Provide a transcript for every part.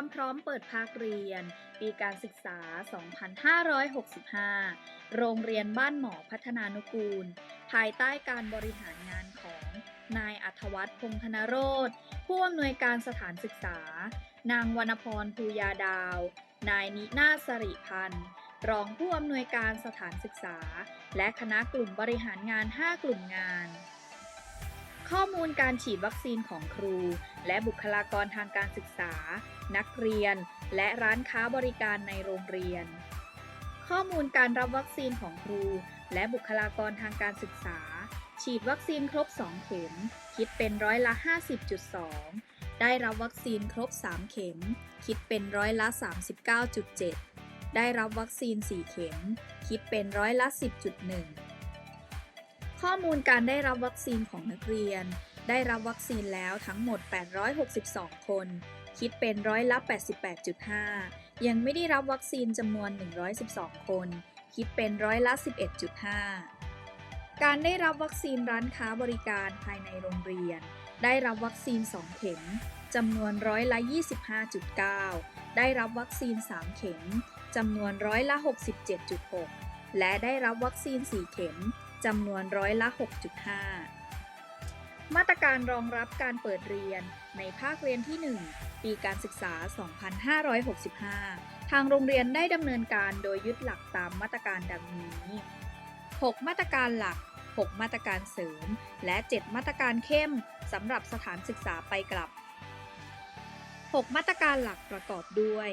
ความพร้อมเปิดภาคเรียน ปีการศึกษา 2565 โรงเรียนบ้านหมอพัฒนานุกูล ภายใต้การบริหารงานของนายอัธวัฒน์พงษ์ธนโรธผู้อำนวยการสถานศึกษา นางวรรณพรภูยาดาว นายนินาสริพันธ์ รองผู้อำนวยการสถานศึกษา และคณะกลุ่มบริหารงาน 5 กลุ่มงาน ข้อมูลการฉีดวัคซีนของครู และบุคลากรทางการศึกษา นักเรียน และร้านค้าบริการในโรงเรียน ข้อมูลการรับวัคซีนของครู และบุคลากรทางการศึกษา ฉีดวัคซีนครบ 2 เข็ม คิดเป็นร้อยละ 50.2 ได้รับวัคซีนครบ 3 เข็ม คิดเป็นร้อยละ 39.7 ได้รับวัคซีน 4 เข็ม คิดเป็นร้อยละ 10.1 ข้อมูลการได้รับวัคซีนของนักเรียน ได้รับวัคซีนแล้วทั้งหมด 862 คน คิดเป็นร้อยละ 88.5 ยังไม่ได้รับวัคซีนจำนวน 112 คน คิดเป็นร้อยละ 11.5 การได้รับวัคซีนร้านค้าบริการภายในโรงเรียน ได้รับวัคซีน 2 เข็มจำนวนร้อยละ 25.9 ได้รับวัคซีน 3 เข็มจำนวนร้อยละ 67.6 และได้รับวัคซีน 4 เข็ม จำนวนร้อยละ 6.5 มาตรการรองรับการเปิดเรียนในภาคเรียนที่ 1 ปีการศึกษา 2565 ทางโรงเรียนได้ดำเนินการโดยยึดหลักตามมาตรการดังนี้ 6 มาตรการหลัก 6 มาตรการเสริม และ 7 มาตรการเข้มสำหรับสถานศึกษาไปกลับ 6 มาตรการหลักประกอบด้วย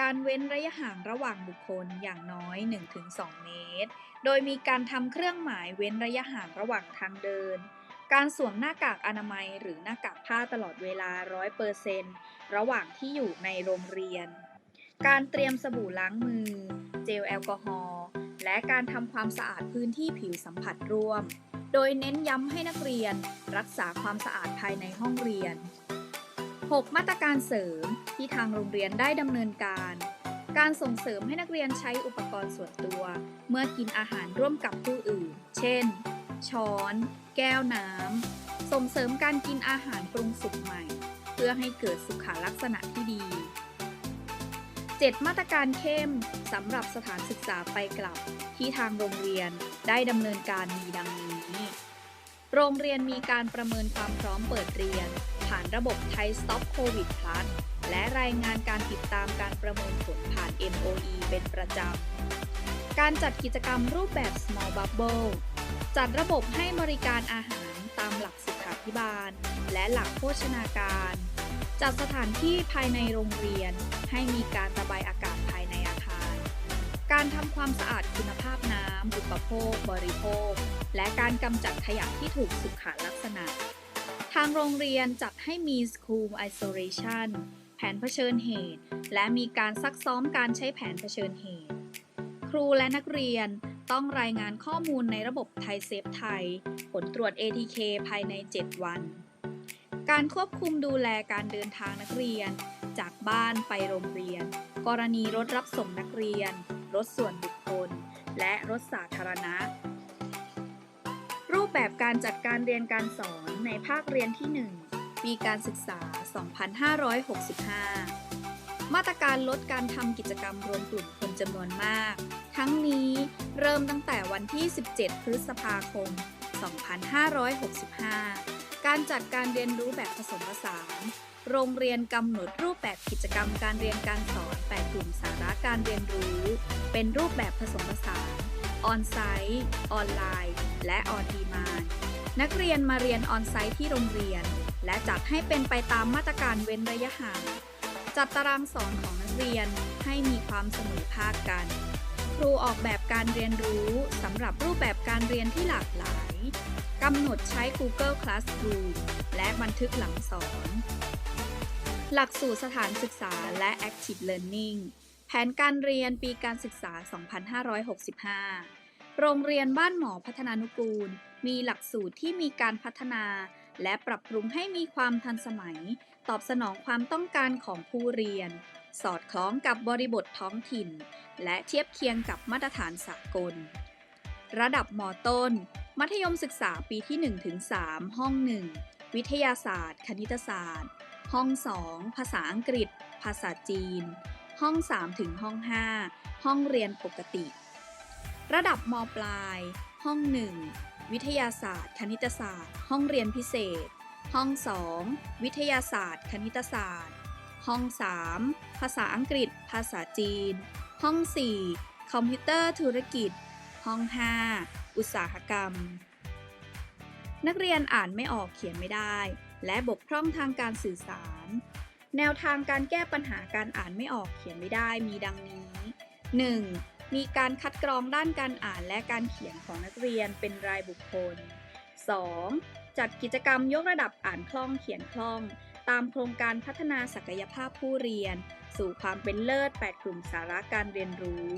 การเว้นระยะห่างระหว่างบุคคลอย่างน้อย 1-2 เมตร โดยมีการทำเครื่องหมายเว้นระยะห่างระหว่างทางเดิน การสวมหน้ากากอนามัยหรือหน้ากากผ้าตลอดเวลา 100%ระหว่างที่อยู่ในโรงเรียน การเตรียมสบู่ล้างมือ เจลแอลกอฮอล์และการทำความสะอาดพื้นที่ผิวสัมผัสร่วม โดยเน้นย้ำให้นักเรียน รักษาความสะอาดภายในห้องเรียน 6 มาตรการเสริมที่ทางโรงเรียนได้ดำเนินการ การส่งเสริมให้นักเรียนใช้อุปกรณ์ส่วนตัว เมื่อกินอาหารร่วมกับผู้อื่น เช่น ช้อน แก้วน้ำ ส่งเสริมการกินอาหารปรุงสุกใหม่ เพื่อให้เกิดสุขลักษณะที่ดี 7 มาตรการเข้มสำหรับสถานศึกษาไปกลับ ที่ทางโรงเรียนได้ดำเนินการมีดังนี้ โรงเรียนมีการประเมินความพร้อมเปิดเรียน ผ่านระบบไทย Stop COVID Plus และรายงานการติดตามการประเมินผลผ่าน MOE เป็นประจำ การจัดกิจกรรมรูปแบบ Small Bubble จัดระบบให้บริการอาหารตามหลักสุขาภิบาล และหลักโภชนาการ จัดสถานที่ภายในโรงเรียน ให้มีการระบายอากาศภายในอาคาร การทำความสะอาดคุณภาพน้ำอุปโภค บริโภค และการกำจัดขยะที่ถูกสุขลักษณะ ทางโรงเรียนจัดให้มี School Isolation แผนเผชิญเหตุ และมีการซักซ้อมการใช้แผนเผชิญเหตุ ครูและนักเรียนต้องรายงานข้อมูลในระบบไทยเซฟไทย ผลตรวจ ATK ภายใน 7 วัน การควบคุมดูแลการเดินทางนักเรียน จากบ้านไปโรงเรียน กรณีรถรับส่งนักเรียน รถส่วนบุคคล และรถสาธารณะ แบบการจัดการเรียนการสอนในภาคเรียนที่ 1 ปีการศึกษา 2565 มาตรการลดการทำกิจกรรมรวมกลุ่มคนจำนวนมาก ทั้งนี้เริ่มตั้งแต่วันที่ 17 พฤษภาคม 2565 การจัดการเรียนรู้แบบผสมผสาน โรงเรียนกำหนดรูปแบบกิจกรรมการเรียนการสอน8กลุ่มสาระการเรียนรู้ เป็นรูปแบบผสมผสาน ออนไซต์ ออนไลน์ และออนดีมานนักเรียนมาเรียนออนไซต์ที่โรงเรียน และจัดให้เป็นไปตามมาตรการเว้นระยะห่าง จัดตารางสอนของนักเรียนให้มีความเสมอภาคกัน ครูออกแบบการเรียนรู้สำหรับรูปแบบการเรียนที่หลากหลายกำหนดใช้ Google Classroom และบันทึกหลังสอน หลักสูตรสถานศึกษาและ Active Learning แผนการเรียนปีการศึกษา 2565 โรงเรียนบ้านหมอพัฒนานุกูล มีหลักสูตรที่มีการพัฒนา และปรับปรุงให้มีความทันสมัย ตอบสนองความต้องการของผู้เรียน สอดคล้องกับบริบทท้องถิ่น และเทียบเคียงกับมาตรฐานสากล ระดับมต้น มัธยมศึกษาปีที่ 1-3 ห้อง 1 วิทยาศาสตร์ คณิตศาสตร์ ห้อง 2 ภาษาอังกฤษ ภาษาจีน ห้อง 3 ถึงห้อง 5 ห้องเรียนปกติ ระดับมปลาย ห้อง 1 วิทยาศาสตร์ คณิตศาสตร์ ห้องเรียนพิเศษ ห้อง 2 วิทยาศาสตร์ คณิตศาสตร์ ห้อง 3 ภาษาอังกฤษ ภาษาจีน ห้อง 4 คอมพิวเตอร์ธุรกิจ ห้อง 5 อุตสาหกรรม นักเรียนอ่านไม่ออกเขียนไม่ได้ และบกพร่องทางการสื่อสาร แนวทางการแก้ปัญหาการอ่านไม่ออกเขียนไม่ได้มีดังนี้ 1. มีการคัดกรองด้านการอ่านและการเขียนของนักเรียนเป็นรายบุคคล 2. จัดกิจกรรมยกระดับอ่านคล่องเขียนคล่อง ตามโครงการพัฒนาศักยภาพผู้เรียน สู่ความเป็นเลิศ 8 กลุ่มสาระการเรียนรู้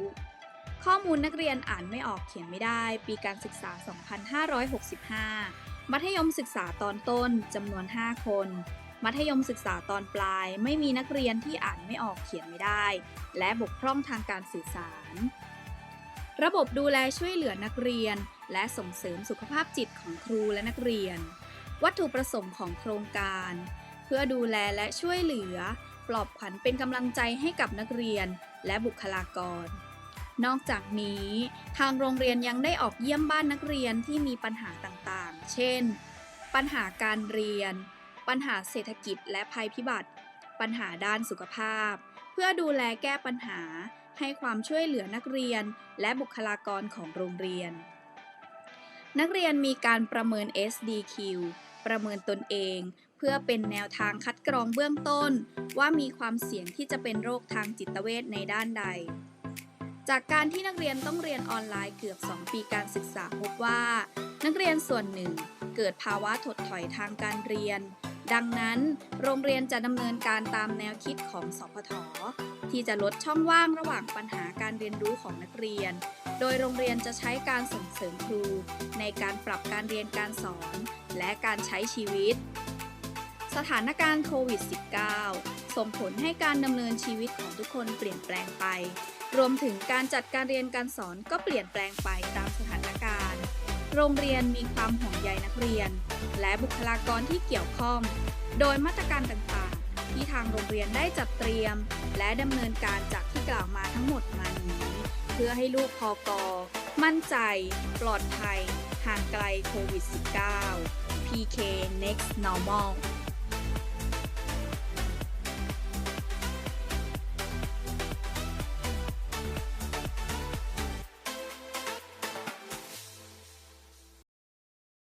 ข้อมูลนักเรียนอ่านไม่ออกเขียนไม่ได้ ปีการศึกษา 2565 มัธยมศึกษาตอนต้นจำนวน 5 คน มัธยมศึกษาตอนปลาย ไม่มีนักเรียนที่อ่านไม่ออกเขียนไม่ได้ และบกพร่องทางการสื่อสาร ระบบดูแลช่วยเหลือนักเรียน และส่งเสริมสุขภาพจิตของครูและนักเรียน วัตถุประสงค์ของโครงการ เพื่อดูแลและช่วยเหลือ ปลอบขวัญเป็นกำลังใจให้กับนักเรียนและบุคลากร นอกจากนี้ ทางโรงเรียนยังได้ออกเยี่ยมบ้านนักเรียนที่มีปัญหาต่างๆ เช่น ปัญหาการเรียน ปัญหาเศรษฐกิจและภัยพิบัติ ปัญหาด้านสุขภาพ เพื่อดูแลแก้ปัญหา ให้ความช่วยเหลือนักเรียน และบุคลากรของโรงเรียน นักเรียนมีการประเมิน SDQ ประเมินตนเอง เพื่อเป็นแนวทางคัดกรองเบื้องต้น ว่ามีความเสี่ยงที่จะเป็นโรคทางจิตเวชในด้านใด จากการที่นักเรียนต้องเรียนออนไลน์เกือบ 2 ปีการศึกษาพบว่า นักเรียนส่วนหนึ่งเกิดภาวะถดถอยทางการเรียน ดังนั้น โรงเรียนจะดำเนินการตามแนวคิดของสพทที่จะลดช่องว่างระหว่างปัญหาการเรียนรู้ของนักเรียน โดยโรงเรียนจะใช้การส่งเสริมครู ในการปรับการเรียนการสอน และการใช้ชีวิต สถานการณ์โควิด -19 ส่งผลให้การดำเนินชีวิตของทุกคนเปลี่ยนแปลงไป รวมถึงการจัดการเรียนการสอนก็เปลี่ยนแปลงไปตามสถาน โรงเรียนมีความห่วงใยนักเรียน และบุคลากรที่เกี่ยวข้อง โดยมาตรการต่างๆ ที่ทางโรงเรียนได้จัดเตรียม และดำเนินการจากที่กล่าวมาทั้งหมดมานี้ เพื่อให้ลูกพอกอมั่นใจ ปลอดภัย ห่างไกลโควิด -19 PK Next Normal